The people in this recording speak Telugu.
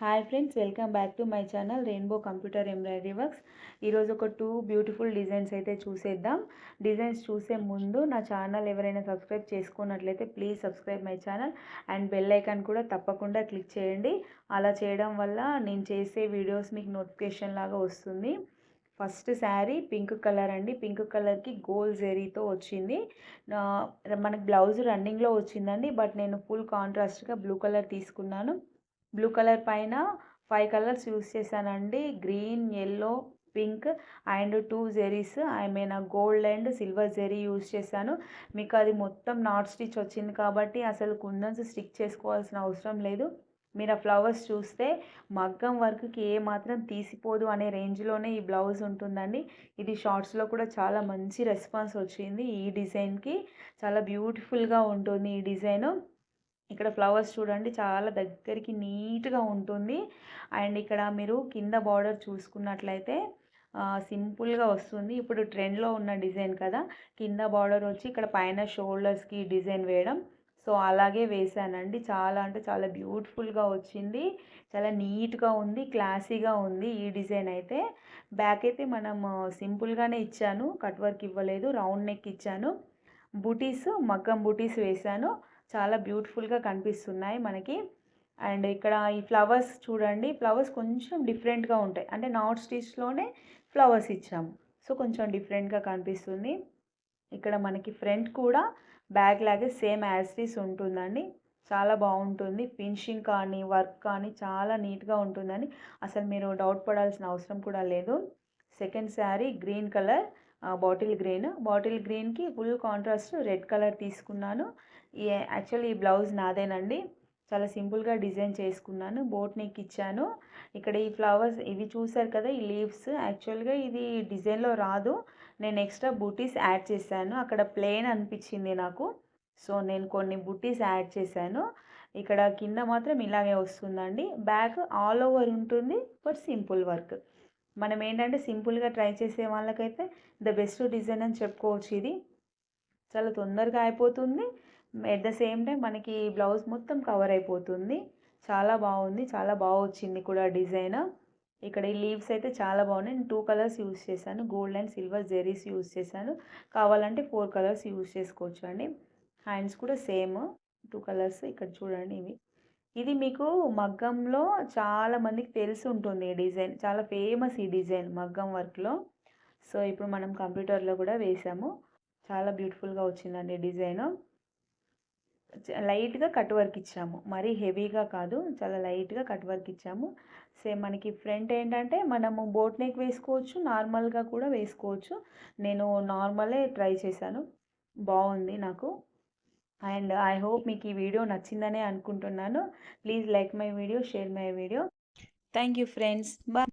Hi friends welcome back to my channel Rainbow Computer Embroidery Works ఈరోజు ఒక టూ బ్యూటిఫుల్ డిజైన్స్ అయితే చూసేద్దాం. డిజైన్స్ చూసే ముందు నా ఛానల్ ఎవరైనా సబ్స్క్రైబ్ చేసుకున్నట్లయితే please subscribe my channel and bell icon కూడా తప్పకుండా క్లిక్ చేయండి. అలా చేయడం వల్ల నేను చేసే వీడియోస్ మీకు నోటిఫికేషన్ లాగా వస్తుంది. ఫస్ట్ శారీ పింక్ కలర్ అండి. పింక్ కలర్కి గోల్డ్ జెరీతో వచ్చింది. మనకి బ్లౌజ్ రన్నింగ్లో వచ్చిందండి బట్ నేను ఫుల్ కాంట్రాస్ట్గా బ్లూ కలర్ తీసుకున్నాను. బ్లూ కలర్ పైన ఫైవ్ కలర్స్ యూస్ చేశానండి. Green yellow pink and two zaris. I mean gold and silver zari use చేశాను. మీకు అది మొత్తం నాట్ స్టిచ్ వచ్చింది కాబట్టి అసలు కుందన్స్ స్టిక్ చేసుకోవాల్సిన అవసరం లేదు. మీరు ఆ ఫ్లవర్స్ చూస్తే మగ్గం వర్క్కి ఏ మాత్రం తీసిపోదు అనే రేంజ్లోనే ఈ బ్లౌజ్ ఉంటుందండి. ఇది షార్ట్స్లో కూడా చాలా మంచి రెస్పాన్స్ వచ్చింది ఈ డిజైన్కి. చాలా బ్యూటిఫుల్గా ఉంటుంది ఈ డిజైను. ఇక్కడ ఫ్లవర్స్ చూడండి చాలా దగ్గరికి నీట్గా ఉంటుంది. అండ్ ఇక్కడ మీరు కింద బార్డర్ చూసుకున్నట్లయితే సింపుల్గా వస్తుంది. ఇప్పుడు ట్రెండ్లో ఉన్న డిజైన్ కదా కింద బార్డర్ వచ్చి ఇక్కడ పైన షోల్డర్స్కి డిజైన్ వేయడం. సో అలాగే వేసానండి. చాలా అంటే చాలా బ్యూటిఫుల్గా వచ్చింది. చాలా నీట్గా ఉంది క్లాసీగా ఉంది ఈ డిజైన్ అయితే. బ్యాక్ అయితే మనం సింపుల్గానే ఇచ్చాను. కట్ వర్క్ ఇవ్వలేదు రౌండ్ నెక్ ఇచ్చాను. బూటీస్ మగ్గం బూటీస్ వేశాను చాలా బ్యూటిఫుల్గా కనిపిస్తున్నాయి మనకి. అండ్ ఇక్కడ ఈ ఫ్లవర్స్ చూడండి ఫ్లవర్స్ కొంచెం డిఫరెంట్గా ఉంటాయి. అంటే నాట్ స్టిచ్లోనే ఫ్లవర్స్ ఇచ్చాము. సో కొంచెం డిఫరెంట్గా కనిపిస్తుంది. ఇక్కడ మనకి ఫ్రంట్ కూడా బ్యాగ్ లాగే సేమ్ యాజ్టీస్ ఉంటుందండి. చాలా బాగుంటుంది. ఫినిషింగ్ కానీ వర్క్ కానీ చాలా నీట్గా ఉంటుందని అసలు మీరు డౌట్ పడాల్సిన అవసరం కూడా లేదు. Second sari green colour bottle green bottle గ్రీన్కి ఫుల్ కాంట్రాస్ట్ రెడ్ కలర్ తీసుకున్నాను. ఈ యాక్చువల్లీ ఈ బ్లౌజ్ నాదేనండి. చాలా సింపుల్గా డిజైన్ చేసుకున్నాను. బోట్ నెక్ ఇచ్చాను. ఇక్కడ ఈ ఫ్లవర్స్ ఇవి చూసారు కదా ఈ లీవ్స్. యాక్చువల్గా ఇది డిజైన్లో రాదు. నేను ఎక్స్ట్రా బూటీస్ యాడ్ చేశాను. అక్కడ ప్లెయిన్ అనిపించింది నాకు. సో నేను కొన్ని బుటీస్ యాడ్ చేశాను. ఇక్కడ కింద మాత్రం ఇలాగే వస్తుందండి. బ్యాక్ ఆల్ ఓవర్ ఉంటుంది. For simple work. మనం ఏంటంటే సింపుల్గా ట్రై చేసే వాళ్ళకైతే ద బెస్ట్ డిజైన్ అని చెప్పుకోవచ్చు ఇది. చాలా తొందరగా అయిపోతుంది. ఎట్ ద సేమ్ టైం మనకి బ్లౌజ్ మొత్తం కవర్ అయిపోతుంది. చాలా బాగుంది. చాలా బాగా వచ్చింది కూడా డిజైన్. ఇక్కడ ఈ లీవ్స్ అయితే చాలా బాగున్నాయి. నేను టూ కలర్స్ యూస్ చేశాను. Gold and silver zaris use చేశాను. కావాలంటే ఫోర్ కలర్స్ యూస్ చేసుకోవచ్చు అండి హ్యాండ్స్ కూడా సేమ్. టూ కలర్స్ ఇక్కడ చూడండి ఇవి. ఇది మీకు మగ్గంలో చాలా మందికి తెలిసి ఉంటుంది ఈ డిజైన్. చాలా ఫేమస్ ఈ డిజైన్ మగ్గం వర్క్లో. సో ఇప్పుడు మనం కంప్యూటర్లో కూడా వేసాము. చాలా బ్యూటిఫుల్గా వచ్చిందండి డిజైన్. లైట్గా కట్ వర్క్ ఇచ్చాము. మరీ హెవీగా కాదు చాలా లైట్గా కట్ వర్క్ ఇచ్చాము. సేమ్ మనకి ఫ్రంట్ ఏంటంటే మనము బోట్ నెక్ వేసుకోవచ్చు నార్మల్గా కూడా వేసుకోవచ్చు. నేను నార్మలే ట్రై చేశాను. బాగుంది నాకు. అండ్ ఐ హోప్ మీకు ఈ వీడియో నచ్చిందనే అనుకుంటున్నాను. Please like my video share my video. Thank you friends. Bye.